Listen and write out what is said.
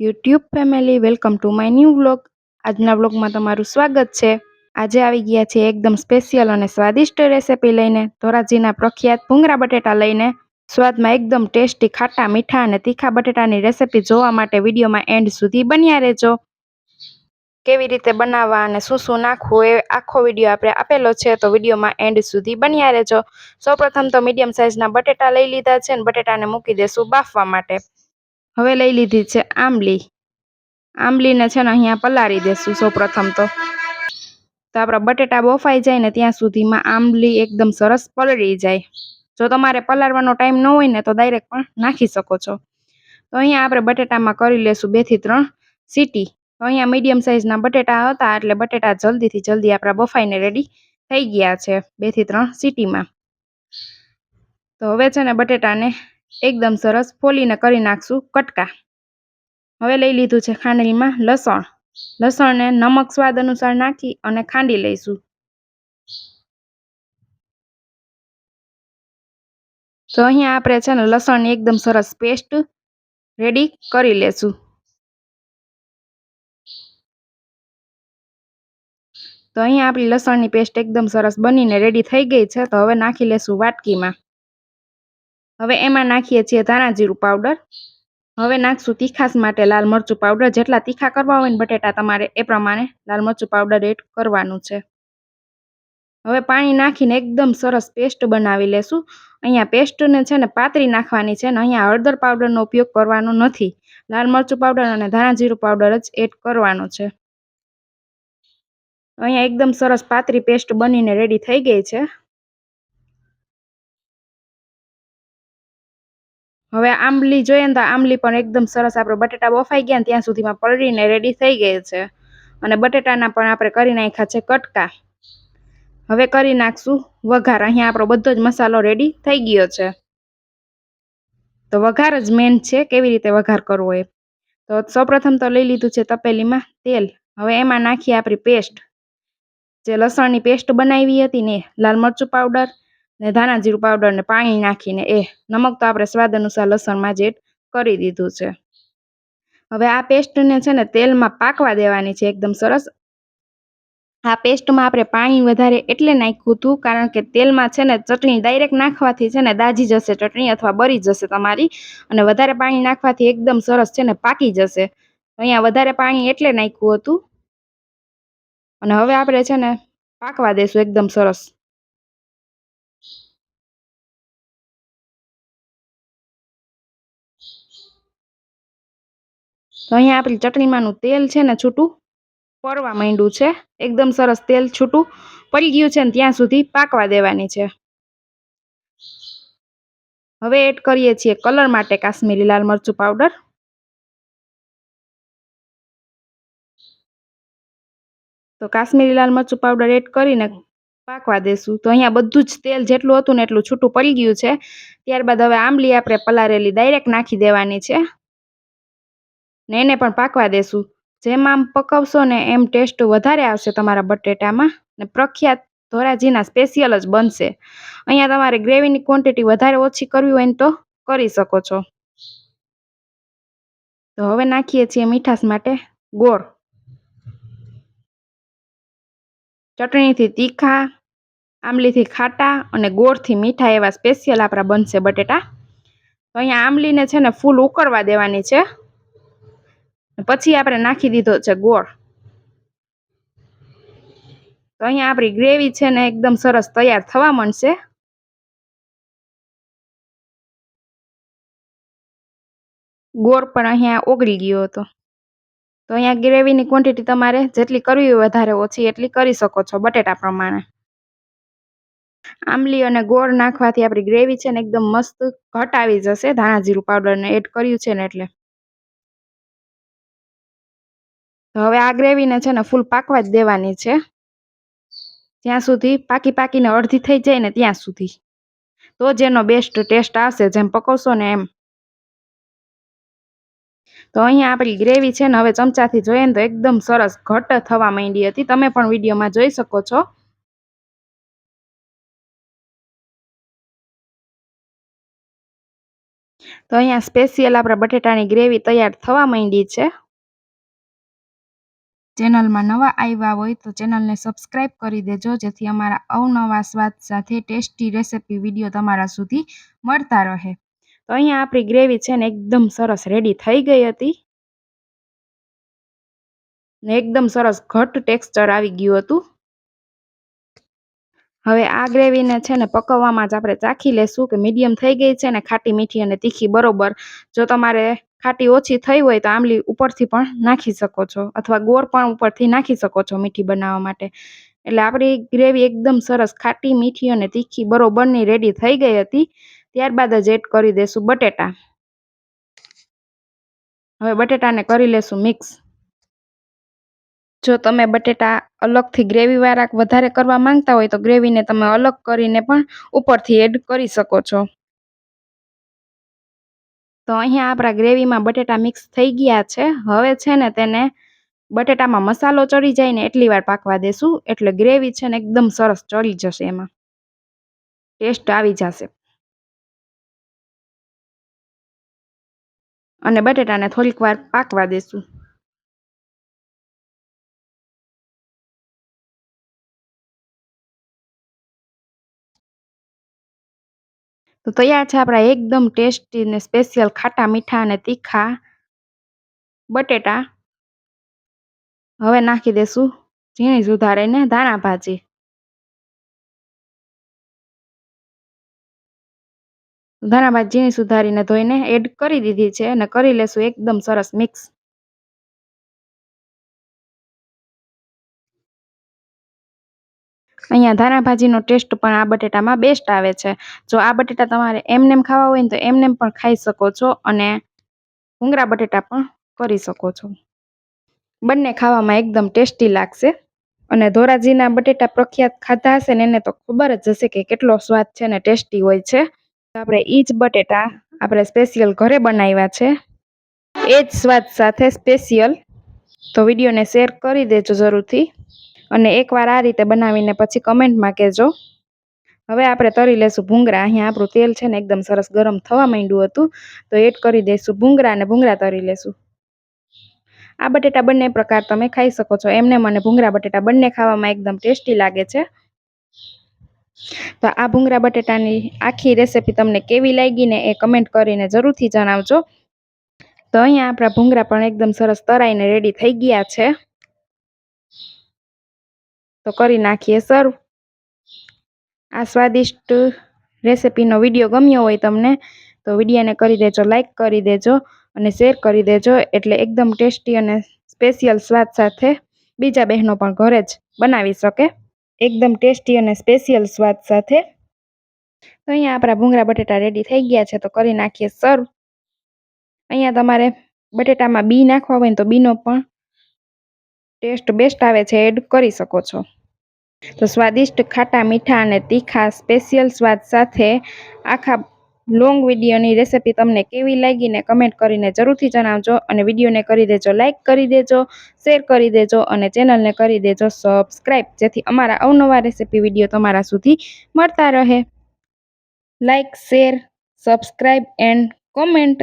YouTube family, welcome to my new vlog. આજના વ્લોગમાં તમારું સ્વાગત છે. આજે આવી ગયા છે એકદમ સ્પેશિયલ અને સ્વાદિષ્ટ રેસિપી લઈને, ધોરાજીના પ્રખ્યાત ભૂંગરા બટેટા લઈને. સ્વાદમાં એકદમ ટેસ્ટી ખાટા મીઠા અને તીખા બટેટાની રેસિપી જોવા માટે વિડીયોમાં એન્ડ સુધી બન્યા રહેજો. કેવી રીતે બનાવવા અને શું શું નાખવું એ આખો વીડિયો આપણે આપેલો છે, તો વિડીયોમાં એન્ડ સુધી બન્યા રહેજો. સૌપ્રથમ તો મીડિયમ સાઇઝના બટેટા લઈ લીધા છે અને બટેટાને મૂકી દેશું બાફવા માટે. હવે લઈ લીધી છે આંબલી. આંબલીને છે ને અહીંયા પલાળી દેશું સૌપ્રથમ તો. તો આપણા બટેટા બફાઈ જાય ને ત્યાં સુધીમાં આંબલી એકદમ સરસ પલળી જાય. જો તમારે પલાળવાનો ટાઈમ ન હોય ને તો ડાયરેક્ટ પણ નાખી શકો છો. તો અહીંયા આપણે બટેટામાં કરી લેશું બેથી ત્રણ સીટી. તો અહીંયા મીડિયમ સાઇઝના બટેટા હતા એટલે બટેટા જલ્દીથી જલ્દી આપણા બફાઈને રેડી થઈ ગયા છે બેથી ત્રણ સીટીમાં. તો હવે છે ને બટેટાને એકદમ સરસ ફોલીને કરી નાખશું કટકા. હવે લઈ લીધું છે ખાંડણીમાં લસણ. લસણને નમક સ્વાદ અનુસાર નાખી અને ખાંડી લઈશું. તો અહીંયા આપણે છે ને લસણની એકદમ સરસ પેસ્ટ રેડી કરી લેશું. તો અહીંયા આપણી લસણની પેસ્ટ એકદમ સરસ બનીને રેડી થઈ ગઈ છે. તો હવે નાખી લેશું વાટકીમાં. હવે એમાં નાખીએ છીએ ધાણા જીરું પાવડર હવે નાખશું તીખાસ માટે લાલ મરચું પાવડર જેટલા તીખા કરવા હોય ને બટેટા તમારે એ પ્રમાણે લાલ મરચું પાવડર એડ કરવાનું છે. હવે પાણી નાખીને એકદમ સરસ પેસ્ટ બનાવી લેશું. અહીંયા પેસ્ટને છે ને પાતરી નાખવાની છે ને અહીંયા હળદર પાવડરનો ઉપયોગ કરવાનો નથી. લાલ મરચું પાવડર અને ધાણા જીરું પાવડર જ એડ કરવાનો છે. અહીંયા એકદમ સરસ પાતરી પેસ્ટ બનીને રેડી થઈ ગઈ છે. હવે આંબલી જોઈએ ને તો આંબલી પણ એકદમ સરસ આપણે બટેટા બફાઈ ગયા ત્યાં સુધીમાં પલળીને રેડી થઈ ગઈ છે. અને બટેટાના પણ આપણે કરી નાખ્યા છે કટકા. હવે કરી નાખશું વઘાર. અહીંયા આપણો બધો જ મસાલો રેડી થઈ ગયો છે. તો વઘાર જ મેન છે કેવી રીતે વઘાર કરવો એ. તો સૌપ્રથમ તો લઈ લીધું છે તપેલીમાં તેલ. હવે એમાં નાખીએ આપણી પેસ્ટ જે લસણની પેસ્ટ બનાવી હતી ને લાલ મરચું પાવડર ને ધાણા જીરું પાવડર ને પાણી નાખીને એ નમક તો આપણે સ્વાદ અનુસાર લસણમાં જ એડ કરી દીધું છે. હવે આ પેસ્ટને છે ને તેલમાં પાકવા દેવાની છે, એકદમ સરસ. આ પેસ્ટમાં આપણે પાણી વધારે એટલે નાખ્યું હતું કારણ કે તેલમાં છે ને ચટણી ડાયરેક્ટ નાખવાથી છે ને દાજી જશે ચટણી અથવા બળી જશે તમારી અને વધારે પાણી નાખવાથી એકદમ સરસ છે ને પાકી જશે. અહીંયા વધારે પાણી એટલે નાખ્યું હતું. અને હવે આપણે છે ને પાકવા દેશું, એકદમ સરસ. તો અહીંયા આપણી ચટણીમાંનું તેલ છે ને છૂટું પડવા માંડ્યું છે. એકદમ સરસ તેલ છૂટું પડી ગયું છે ને ત્યાં સુધી પાકવા દેવાની છે. હવે એડ કરીએ છીએ કલર માટે કાશ્મીરી લાલ મરચું પાવડર. તો કાશ્મીરી લાલ મરચું પાવડર એડ કરીને પાકવા દેશું. તો અહીંયા બધું જ તેલ જેટલું હતું ને એટલું છૂટું પડી ગયું છે. ત્યારબાદ હવે આંબલી આપણે પલારેલી ડાયરેક્ટ નાખી દેવાની છે. ને એને પણ પાકવા દેશું. જેમ આમ પકવશો ને એમ ટેસ્ટ વધારે આવશે તમારા બટેટામાં ને પ્રખ્યાત ધોરાજીના સ્પેશિયલ જ બનશે. અહીંયા તમારે ગ્રેવીની ક્વોન્ટિટી વધારે ઓછી કરવી હોય ને તો કરી શકો છો. તો હવે નાખીએ છીએ મીઠાશ માટે ગોળ. ચટણીથી તીખા, આંબલીથી ખાટા અને ગોળથી મીઠા એવા સ્પેશિયલ આપણા બનશે બટેટા. તો અહીંયા આંબલીને છે ને ફૂલ ઉકળવા દેવાની છે. પછી આપણે નાખી દીધો છે ગોળ. તો અહીંયા આપણી ગ્રેવી છે ને એકદમ સરસ તૈયાર થવા માંડશે. ગોળ પણ અહીંયા ઓગળી ગયો હતો. તો અહીંયા ગ્રેવીની ક્વોન્ટિટી તમારે જેટલી કરવી હોય વધારે ઓછી એટલી કરી શકો છો બટેટા પ્રમાણે. આંબલી અને ગોળ નાખવાથી આપણી ગ્રેવી છે ને એકદમ મસ્ત ઘટ આવી જશે. ધાણા જીરું પાવડરને એડ કર્યું છે ને એટલે. હવે આ ગ્રેવીને છે ને ફૂલ પાકવા જ દેવાની છે. જ્યાં સુધી પાકી પાકીને અડધી થઈ જાય ને ત્યાં સુધી. તો જ એનો બેસ્ટ ટેસ્ટ આવશે જેમ પકવશો ને એમ. તો અહીંયા આપણી ગ્રેવી છે ને હવે ચમચાથી જોઈએ ને તો એકદમ સરસ ઘટ થવા માંડી હતી. તમે પણ વિડીયોમાં જોઈ શકો છો. તો અહીંયા સ્પેશિયલ આપણા બટેટાની ગ્રેવી તૈયાર થવા માંડી છે. ચેનલમાં નવા આવ્યા હોય તો ચેનલને સબસ્ક્રાઈબ કરી દેજો, જેથી અમારા અવનવા સ્વાદ સાથે ટેસ્ટી રેસિપી વીડિયો તમારા સુધી મળતા રહે. તો અહીંયા આપણી ગ્રેવી છે ને એકદમ સરસ રેડી થઈ ગઈ હતી. ને એકદમ સરસ ઘટ ટેક્સચર આવી ગયું હતું. હવે આ ગ્રેવીને છે ને પકવવામાં જ આપણે ચાખી લેશું કે મીડિયમ થઈ ગઈ છે ને ખાટી મીઠી અને તીખી બરોબર. જો તમારે ખાટી ઓછી થઈ હોય તો આંબલી ઉપરથી પણ નાખી શકો છો અથવા ગોળ પણ ઉપરથી નાખી શકો છો મીઠી બનાવવા માટે. એટલે આપણી ગ્રેવી એકદમ સરસ ખાટી મીઠી અને તીખી બરોબરની રેડી થઈ ગઈ હતી. ત્યારબાદ જ એડ કરી દઈશું બટેટા. હવે બટેટાને કરી લેશું મિક્સ જો તમે બટેટા અલગથી ગ્રેવીવાળા વધારે કરવા માંગતા હોય તો ગ્રેવીને તમે અલગ કરીને પણ ઉપરથી એડ કરી શકો છો. તો અહીંયા આપણા ગ્રેવીમાં બટેટા મિક્સ થઈ ગયા છે. હવે છે ને તેને બટેટામાં મસાલો ચડી જાય ને એટલી વાર પાકવા દેશું. એટલે ગ્રેવી છે ને એકદમ સરસ ચડી જશે એમાં. ટેસ્ટ આવી જશે. અને બટેટાને થોડીક વાર પાકવા દેશું. તો તૈયાર છે આપણા એકદમ ટેસ્ટી ને સ્પેશિયલ ખાટા મીઠા અને તીખા બટેટા. હવે નાખી દેશું ઝીણી સુધારીને ધાણા ભાજી. ધાણા ભાજી ઝીણી સુધારીને ધોઈને એડ કરી દીધી છે અને કરી લેશું એકદમ સરસ મિક્સ અહીંયા ધાણા ભાજીનો ટેસ્ટ પણ આ બટેટામાં બેસ્ટ આવે છે. જો આ બટેટા તમારે એમનેમ ખાવા હોય ને તો એમનેમ પણ ખાઈ શકો છો અને ભૂંગળા બટેટા પણ કરી શકો છો. બંને ખાવામાં એકદમ ટેસ્ટી લાગશે અને ધોરાજીના બટેટા પ્રખ્યાત ખાધા હશે ને એને તો ખબર જ હશે કે કેટલો સ્વાદ છે ને ટેસ્ટી હોય છે. આપણે એ જ બટેટા આપણે સ્પેશિયલ ઘરે બનાવ્યા છે. એ જ સ્વાદ સાથે સ્પેશિયલ તો વિડીયોને શેર કરી દેજો જરૂરથી. અને એકવાર આ રીતે બનાવીને પછી કમેન્ટમાં કહેજો. હવે આપણે તરી લેશું ભૂંગળા. અહીંયા આપણું તેલ છે ને એકદમ સરસ ગરમ થવા માંડ્યું હતું. તો એડ કરી દઈશું ભૂંગળા અને ભૂંગળા તરી લેશું. આ બટેટા બંને પ્રકાર તમે ખાઈ શકો છો. એમને મને ભૂંગળા બટેટા બંને ખાવામાં એકદમ ટેસ્ટી લાગે છે. તો આ ભૂંગળા બટેટાની આખી રેસીપી તમને કેવી લાગી ને એ કમેન્ટ કરીને જરૂરથી જણાવજો. તો અહીંયા આપણા ભૂંગળા પણ એકદમ સરસ તરાઈને રેડી થઈ ગયા છે. તો કરી નાખીએ સર્વ આ સ્વાદિષ્ટ રેસિપીનો વીડિયો ગમ્યો હોય તમને, તો વિડીયોને કરી દેજો, લાઈક કરી દેજો અને શેર કરી દેજો. એટલે એકદમ ટેસ્ટી અને સ્પેશિયલ સ્વાદ સાથે બીજા બહેનો પણ ઘરે જ બનાવી શકે. એકદમ ટેસ્ટી અને સ્પેશિયલ સ્વાદ સાથે. તો અહીંયા આપણા ભૂંગળા બટેટા રેડી થઈ ગયા છે, તો કરી નાખીએ સર્વ અહીંયા તમારે બટેટામાં બી નાખવા હોય ને તો બીનો પણ ટેસ્ટ બેસ્ટ આવે છે, એડ કરી શકો છો. તો સ્વાદિષ્ટ ખાટા મીઠા અને તીખા સ્પેશિયલ સ્વાદ સાથે આખા લોંગ વિડીયોની રેસિપી તમને કેવી લાગીને કમેન્ટ કરીને જરૂરથી જણાવજો અને વિડીયોને કરી દેજો લાઇક કરી દેજો, શેર કરી દેજો અને ચેનલને કરી દેજો સબસ્ક્રાઈબ જેથી અમારા અવનવા રેસિપી વીડિયો તમારા સુધી મળતા રહે. Like share subscribe and comment.